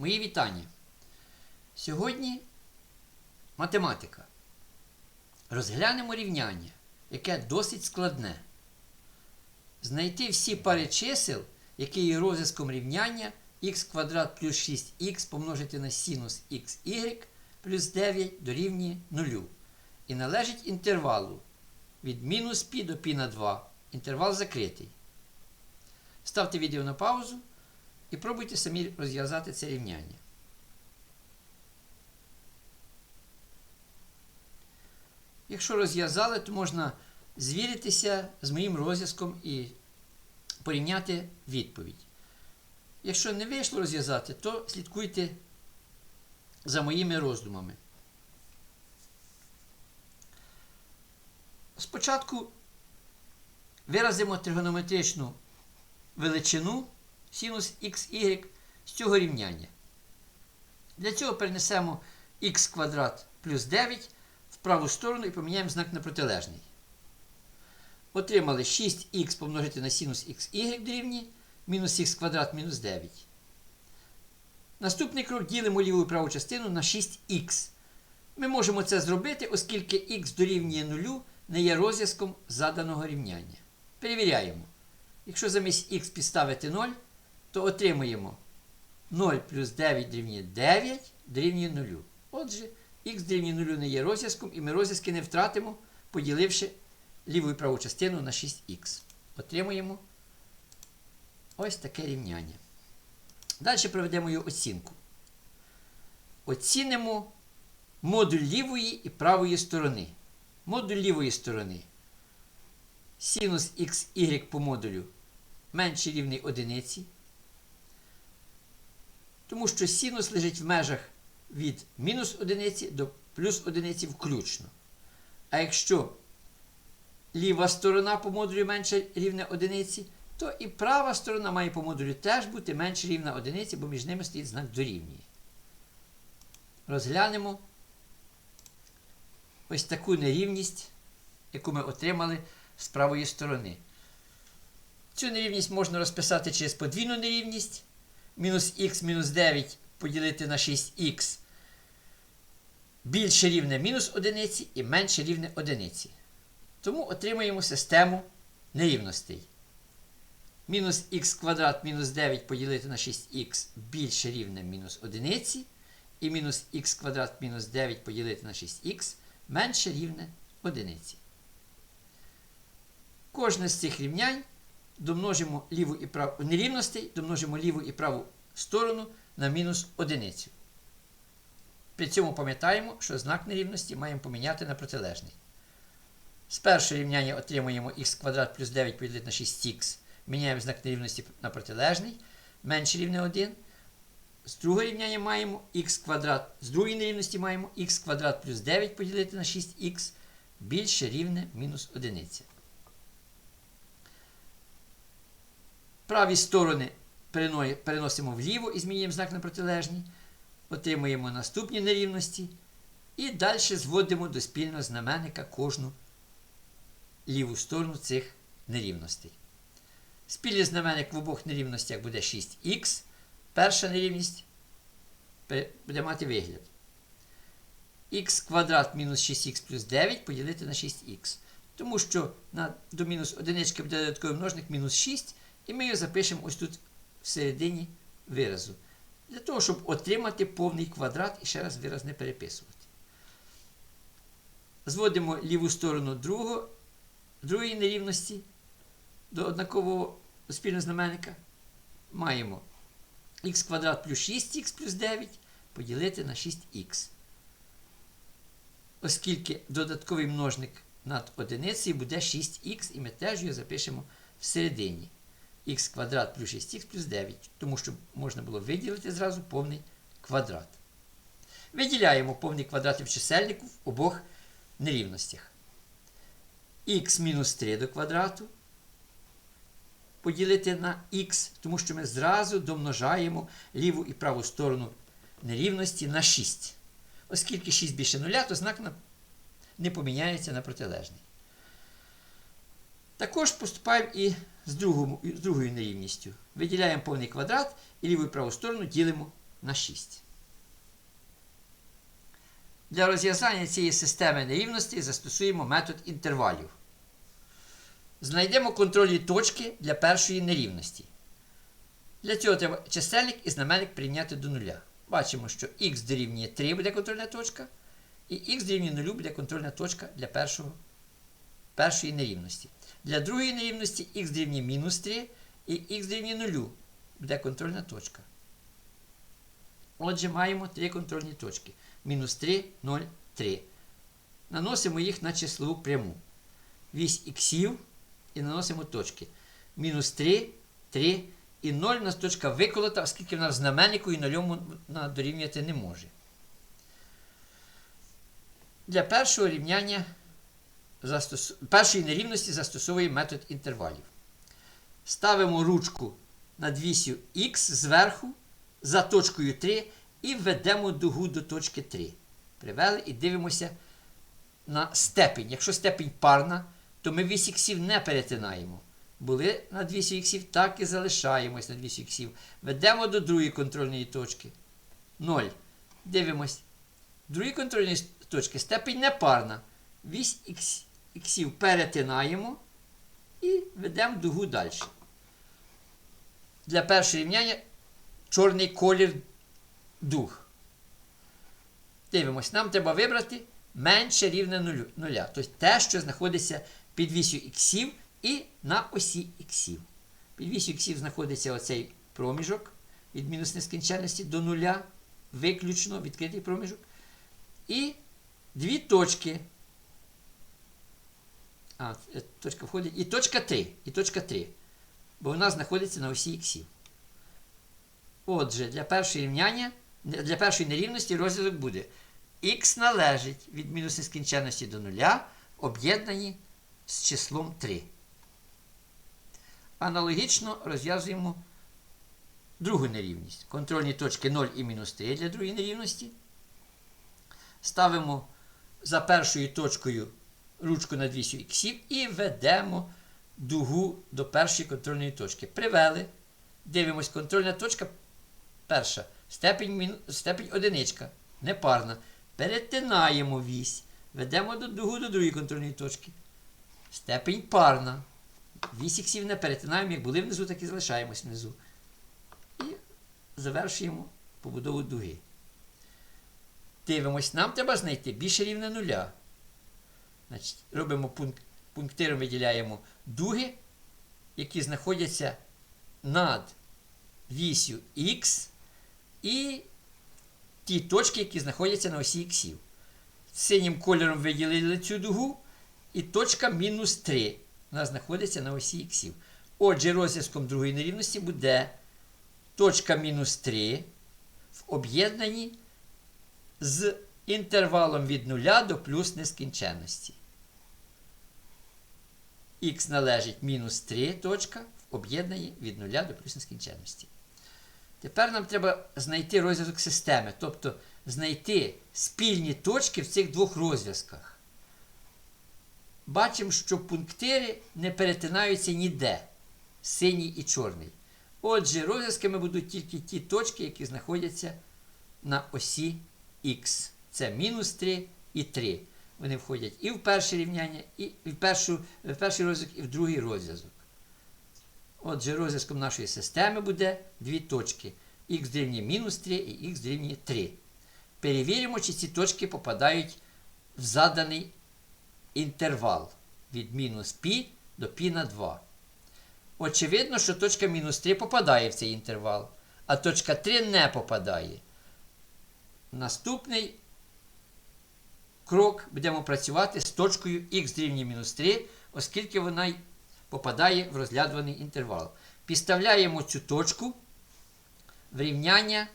Мої вітання. Сьогодні математика. Розглянемо рівняння, яке досить складне. Знайти всі пари чисел, які є розв'язком рівняння х квадрат плюс 6х помножити на синус xy плюс 9 дорівнює 0 і належить інтервалу від мінус π до π на 2. Інтервал закритий. Ставте відео на паузу і пробуйте самі розв'язати це рівняння. Якщо розв'язали, то можна звіритися з моїм розв'язком і порівняти відповідь. Якщо не вийшло розв'язати, то слідкуйте за моїми роздумами. Спочатку виразимо тригонометричну величину синус xy з цього рівняння. Для цього перенесемо х квадрат плюс 9 в праву сторону і поміняємо знак на протилежний. Отримали 6х помножити на синус xy дорівнює мінус х квадрат мінус 9. Наступний крок ділимо ліву і праву частину на 6х. Ми можемо це зробити, оскільки х дорівнює 0 не є розв'язком заданого рівняння. Перевіряємо. Якщо замість х підставити 0, то отримуємо 0 плюс 9 дорівнює 9 дорівнює 0. Отже, х дорівнює 0 не є розв'язком, і ми розв'язки не втратимо, поділивши ліву і праву частину на 6х. Отримуємо ось таке рівняння. Далі проведемо його оцінку. Оцінимо модуль лівої і правої сторони. Модуль лівої сторони. Синус xy по модулю менше рівний одиниці. Тому що синус лежить в межах від мінус одиниці до плюс одиниці включно. А якщо ліва сторона по модулю менше рівня одиниці, то і права сторона має по модулю теж бути менше рівна одиниці, бо між ними стоїть знак дорівнює. Розглянемо ось таку нерівність, яку ми отримали з правої сторони. Цю нерівність можна розписати через подвійну нерівність. Мінус х мінус 9 поділити на 6х більше рівне мінус одиниці і менше рівне одиниці. Тому отримуємо систему нерівностей. Мінус х квадрат мінус 9 поділити на 6х більше рівне мінус одиниці. І мінус х квадрат мінус 9 поділити на 6х менше рівне одиниці. Кожне з цих рівнянь домножимо ліву і праву нерівностей, домножимо ліву і праву сторону на мінус одиницю. При цьому пам'ятаємо, що знак нерівності маємо поміняти на протилежний. З першого рівняння отримуємо х квадрат плюс 9 поділити на 6х. Міняємо знак нерівності на протилежний, менше рівне 1. З другого рівняння маємо х квадрат, з другої нерівності маємо х квадрат плюс 9 поділити на 6х більше рівне мінус 1. Праві сторони переносимо вліво і змінюємо знак на протилежні. Отримуємо наступні нерівності. І далі зводимо до спільного знаменника кожну ліву сторону цих нерівностей. Спільний знаменник в обох нерівностях буде 6х. Перша нерівність буде мати вигляд. х квадрат мінус 6х плюс 9 поділити на 6х. Тому що на, до мінус одинички буде додатковий множник мінус 6. І ми його запишемо ось тут всередині виразу. Для того, щоб отримати повний квадрат і ще раз вираз не переписувати. Зводимо ліву сторону другого, другої нерівності до однакового спільного знаменника. Маємо х квадрат плюс 6х плюс 9 поділити на 6х. Оскільки додатковий множник над одиницею буде 6х, і ми теж його запишемо всередині х квадрат плюс 6х плюс 9, тому що можна було виділити зразу повний квадрат. Виділяємо повний квадрат в чисельнику в обох нерівностях. х мінус 3 до квадрату поділити на х, тому що ми зразу домножаємо ліву і праву сторону нерівності на 6. Оскільки 6 більше 0, то знак не поміняється на протилежний. Також поступаємо і з, другому, з другою нерівністю. Виділяємо повний квадрат і ліву і праву сторону ділимо на 6. Для розв'язання цієї системи нерівностей застосуємо метод інтервалів. Знайдемо контрольні точки для першої нерівності. Для цього треба чисельник і знаменник прийняти до нуля. Бачимо, що х дорівнює 3 буде контрольна точка, і х дорівнює 0 буде контрольна точка для першого, першої нерівності. Для другої нерівності х дорівнює мінус 3 і х дорівнює 0 буде контрольна точка. Отже, маємо три контрольні точки. Мінус 3, 0, 3. Наносимо їх на числову пряму. Вісь іксів і наносимо точки. Мінус 3, 3 і 0 у нас точка виколота, оскільки в нас знаменнику і нульому вона дорівнювати не може. Для першого рівняння застос... першої нерівності застосовує метод інтервалів. Ставимо ручку над вісю Х зверху за точкою 3 і введемо дугу до точки 3. Привели і дивимося на степень. Якщо степінь парна, то ми 8 іксів не перетинаємо. Були на 200 іксів, так і залишаємось на 200 іксів. Ведемо до другої контрольної точки. 0. Дивимось. Другі контрольної точки степень непарна. 8х іксів перетинаємо і ведемо дугу далі. Для першого рівняння чорний колір дуг. Дивимось, нам треба вибрати менше рівне нулю, нуля. Тобто те, що знаходиться під вісю іксів і на осі іксів. Під вісю іксів знаходиться оцей проміжок від мінус нескінченності до нуля, виключно відкритий проміжок. І дві точки. А, е, точка входить. І точка 3. І точка 3. Бо вона знаходиться на осі іксів. Отже, для першої рівняння, для першої нерівності розв'язок буде х належить від мінус нескінченності до нуля, об'єднані з числом 3. Аналогічно розв'язуємо другу нерівність. Контрольні точки 0 і мінус 3 для другої нерівності. Ставимо за першою точкою ручку над вісю іксів і ведемо дугу до першої контрольної точки. Привели. Дивимось, контрольна точка перша. Степень, степень одиничка. Непарна. Перетинаємо вісь. Ведемо до дугу до другої контрольної точки. Степень парна. Вісь іксів не перетинаємо, як були внизу, так і залишаємось внизу. І завершуємо побудову дуги. Дивимось, нам треба знайти більше рівне нуля. Значить, Робимо пункт, пунктиром виділяємо дуги, які знаходяться над вісю Х і ті точки, які знаходяться на осі іксів. Синім кольором виділили цю дугу, і точка мінус 3 вона знаходиться на осі іксів. Отже, розв'язком другої нерівності буде точка мінус 3 в об'єднанні з інтервалом від 0 до плюс нескінченності. Х належить мінус 3 точка в об'єднанні від 0 до плюс нескінченності. Тепер нам треба знайти розв'язок системи, тобто знайти спільні точки в цих двох розв'язках. Бачимо, що пунктири не перетинаються ніде синій і чорний. Отже, розв'язками будуть тільки ті точки, які знаходяться на осі Х. Це мінус 3 і 3. Вони входять і в перше рівняння, і в, першу, в перший розв'язок, і в другий розв'язок. Отже, розв'язком нашої системи буде дві точки. Х дорівнює мінус 3 і х дорівнює 3. Перевіримо, чи ці точки попадають в заданий інтервал від мінус π до π на 2. Очевидно, що точка мінус 3 попадає в цей інтервал, а точка 3 не попадає. Наступний крок будемо працювати з точкою х дорівнює мінус 3, оскільки вона попадає в розглядуваний інтервал. Підставляємо цю точку в рівняння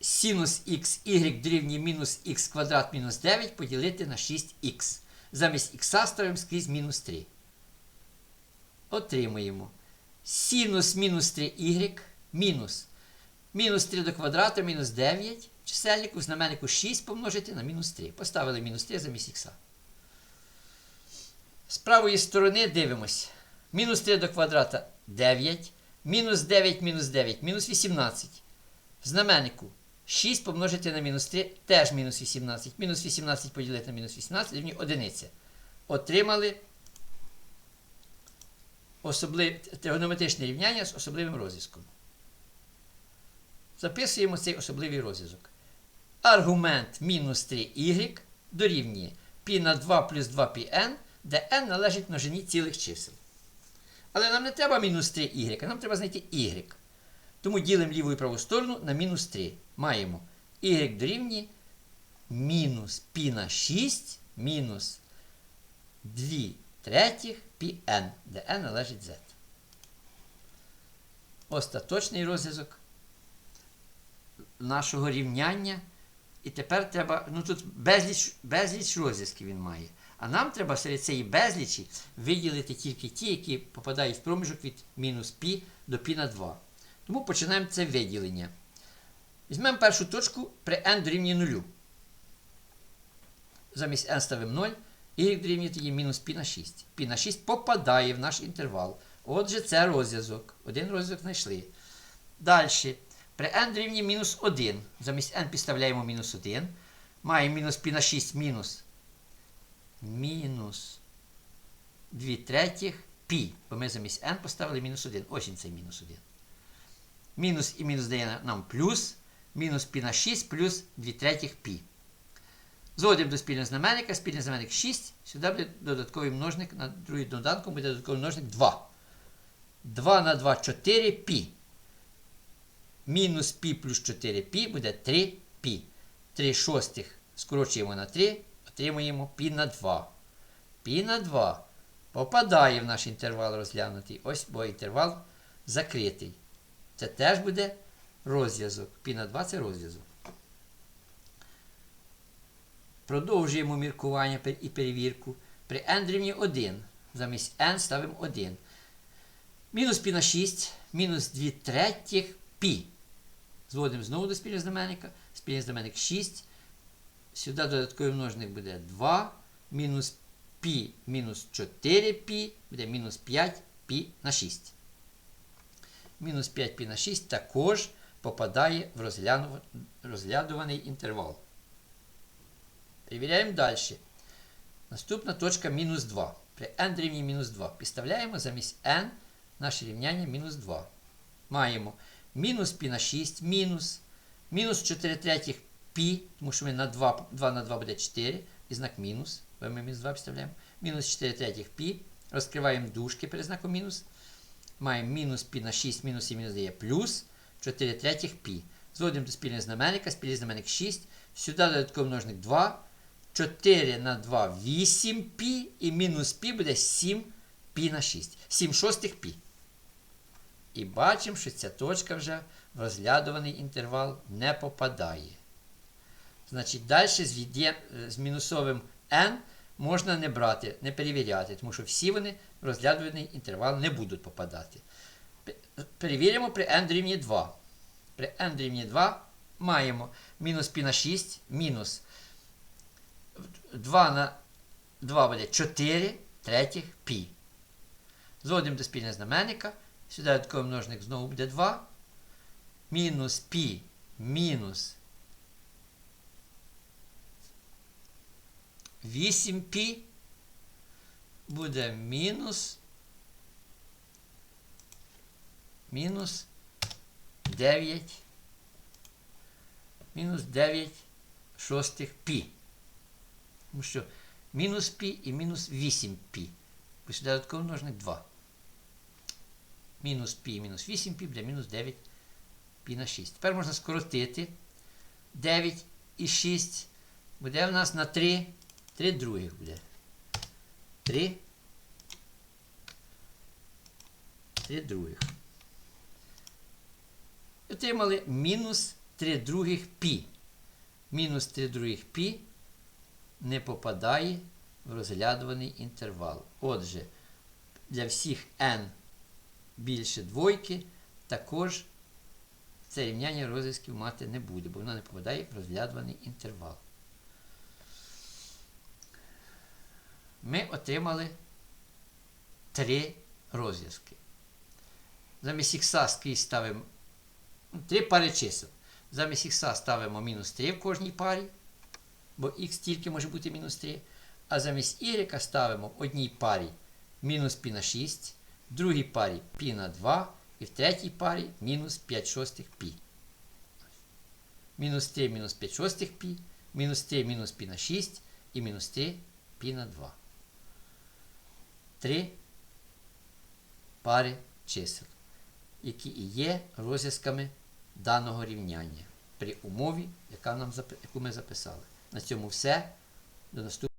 синус xy дорівнює мінус х квадрат мінус 9 поділити на 6х. Замість х ставимо скрізь мінус 3. Отримуємо синус мінус 3y мінус. Мінус 3 до квадрата мінус 9. Чисельнику, знаменнику 6 помножити на мінус 3. Поставили мінус 3 замість х. З правої сторони дивимось. Мінус 3 до квадрата 9. Мінус 9 мінус 9, мінус 18. В знаменнику 6 помножити на мінус 3 теж мінус 18. Мінус 18 поділити на мінус 18 рівні одиниця. Отримали особлив... тригонометричне рівняння з особливим розв'язком. Записуємо цей особливий розв'язок. Аргумент мінус 3y дорівнює π на 2 плюс 2πn, де n належить множині цілих чисел. Але нам не треба мінус 3y, а нам треба знайти y. Тому ділимо ліву і праву сторону на мінус 3. Маємо y дорівнює мінус π на 6 мінус 2 третіх πn, де n належить z. Остаточний розв'язок нашого рівняння. І тепер треба, ну тут безліч безліч розв'язків він має. А нам треба серед цієї безлічі виділити тільки ті, які попадають в проміжок від мінус пі до пі на 2. Тому починаємо це виділення. Візьмемо першу точку при n дорівнює 0. Замість n ставимо 0, y дорівнює тоді мінус пі на 6. Пі на 6 попадає в наш інтервал. Отже, це розв'язок. Один розв'язок знайшли. Далі. При n рівні мінус 1. Замість n підставляємо мінус 1. Маємо мінус пі на 6 мінус. Мінус 2 третіх пі. Бо ми замість n поставили мінус 1. Ось він цей мінус 1. Мінус і мінус дає нам плюс. Мінус пі на 6 плюс 2 третіх пі. Зводимо до спільного знаменника. Спільний знаменник 6. Сюди буде додатковий множник на другий доданку буде додатковий множник 2. 2 на 2 4 пі. Мінус пі плюс 4 пі буде 3 пі. 3 шостих скорочуємо на 3, отримуємо пі на 2. Пі на 2 попадає в наш інтервал розглянутий. Ось бо інтервал закритий. Це теж буде розв'язок. Пі на 2 це розв'язок. Продовжуємо міркування і перевірку. При n рівні 1. Замість n ставимо 1. Мінус пі на 6, мінус 2 третіх пі. Зводимо знову до спільного знаменника. Спільний знаменник 6. Сюди додатковий множник буде 2. Мінус π мінус 4π. буде мінус 5π на 6. Мінус 5 π на 6 також попадає в розглядуваний інтервал. Перевіряємо далі. Наступна точка мінус 2. При n рівні мінус 2. Підставляємо замість n наше рівняння мінус 2. Маємо мінус π на 6, мінус. Мінус 4 третіх пі, тому що ми на 2 2 на 2 буде 4. І знак мінус. Ми мінус 2 підставляємо. Мінус 4 третіх π. Розкриваємо дужки перед знаком мінус. Маємо мінус π на 6, мінус і мінус дає плюс 4 третіх π. Зводимо до спільного знаменника, спільний знаменник 6. Сюди додатковий множник 2. 4 на 2 8 пі. І мінус π буде 7 π на 6. 7 шостих π. І бачимо, що ця точка вже в розглядуваний інтервал не попадає. Значить, далі з, від'єм, з мінусовим n можна не брати, не перевіряти, тому що всі вони в розглядуваний інтервал не будуть попадати. Перевіримо при n дорівнює 2. При n дорівнює 2 маємо мінус π на 6, мінус 2 на 2 буде 4 третіх π. Зводимо до спільного знаменника. Сюди додатковий множник знову буде 2. Мінус π мінус 8π буде мінус. Мінус 9. Мінус 9 шостих π. Тому що мінус π і мінус 8π. Ось додатковий множник 2 мінус пі мінус 8π буде мінус 9 π на 6. Тепер можна скоротити 9 і 6. Буде в нас на 3. 3 других буде. 3. 3 других. І отримали мінус 3 других пі. Мінус 3 других пі не попадає в розглядуваний інтервал. Отже, для всіх n більше двойки, також це рівняння розв'язків мати не буде, бо воно не попадає в розглядуваний інтервал. Ми отримали три розв'язки. Замість х скрізь ставимо три пари чисел. Замість х ставимо мінус 3 в кожній парі, бо х тільки може бути мінус 3. А замість y ставимо в одній парі мінус π на 6, в другій парі π на 2 і в третій парі мінус 5 шостих π. Мінус 3 мінус 5 шостих π, мінус 3 мінус π на 6 і мінус 3 π на 2. Три пари чисел, які і є розв'язками даного рівняння при умові, яка нам, запи- яку ми записали. На цьому все. До наступного.